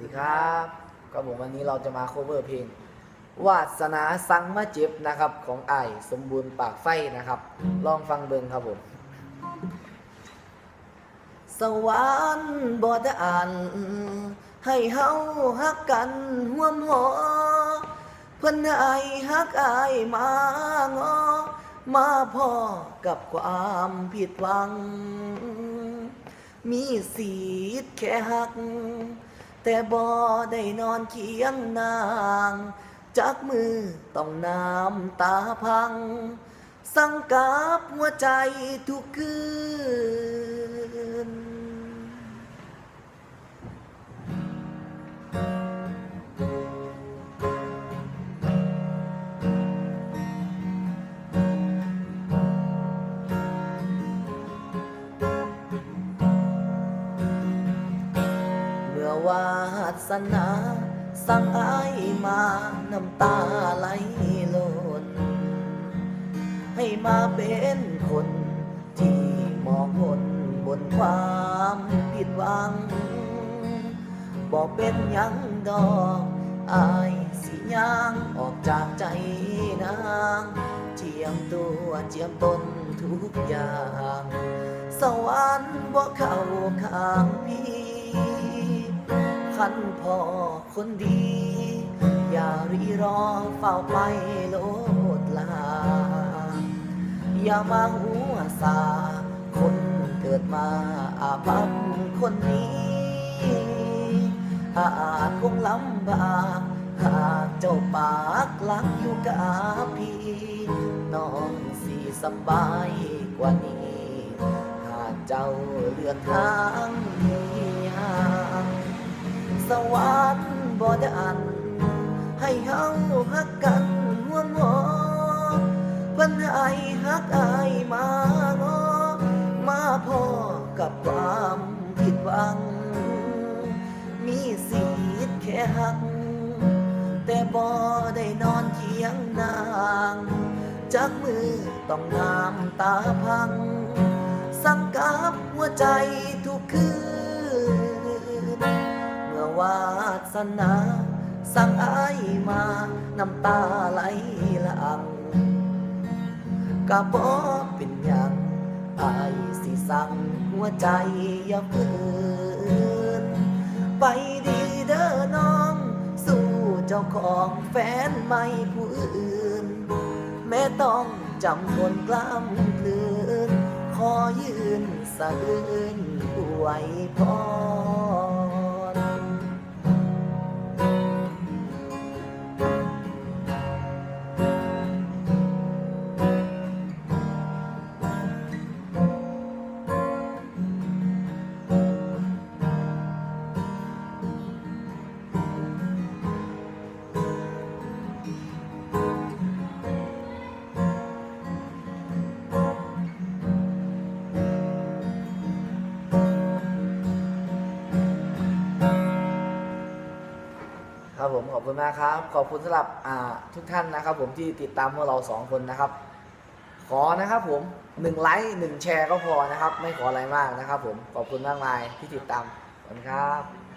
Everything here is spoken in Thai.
ดีครับก็ผมวันนี้เราจะมา cover เพลง วาสนาสังมาเจ็บนะครับของไอสมบูรณ์ปากไฟนะครับ ลองฟังเบิงครับผม สวรรค์บ่ได้อ่านให้เฮาฮักกันห่วมหอเพิ่นให้ฮักไอมางอมาพ่อกับความผิดหวัง มีสีดแค่หัก แต่บ่ได้นอนเคียงนางจักมือต้องน้ำตาพัง สังกับหัวใจทุกคืน สนา สั่งอายมาน้ำตาไหลหล่นให้มาเป็นคนที่มองบนบนความผิดหวัง บอกเป็นยังดอกอายสิย่างออกจากใจนางเจียมตัวเจียมตนทุกอย่าง สวรรค์บ่เข้าข้างพี่ ขันพ่อคนดี อย่ารีรอเฝ้าไปโลดลา อย่ามาหัวสา คนเกิดมาอาภัพคนนี้อาจคงลำบากหากเจ้าปากหลักอยู่กับพี่น้องสิสบายกว่านี้ หากเจ้าเลือกทางนี้ห่า สวรรค์บ่ได้อัน ให้เฮาฮักกันห่วมหอเพิ่นให้ฮักอายมางอมาพอกับความผิดหวัง มีสิทธิ์แค่หัก แต่บ่ได้นอนเคียงนางจากมือต้องน้ำตาพัง สังกับหัวใจทุกคืน สนา สั่งอายมา น้ำตาไหลหลังกะบ่เป็นหยังอายสิสั่งหัวใจอย่าฝืนไปดีเด้อน้อง สู่เจ้าของแฟนใหม่ผู้อื่น แม่ต้องจำทนกล้ำกลืนขอยืนสะอื้นอวยพร ผม ขอบคุณมากครับ ขอบคุณสำหรับทุกท่านนะครับ ผมที่ติดตามพวกเราสองคนนะครับ ขอนะครับผมหนึ่งไลค์หนึ่งแชร์ก็พอนะครับ ไม่ขออะไรมากนะครับ ผมขอบคุณมากมายที่ติดตามขอบคุณครับ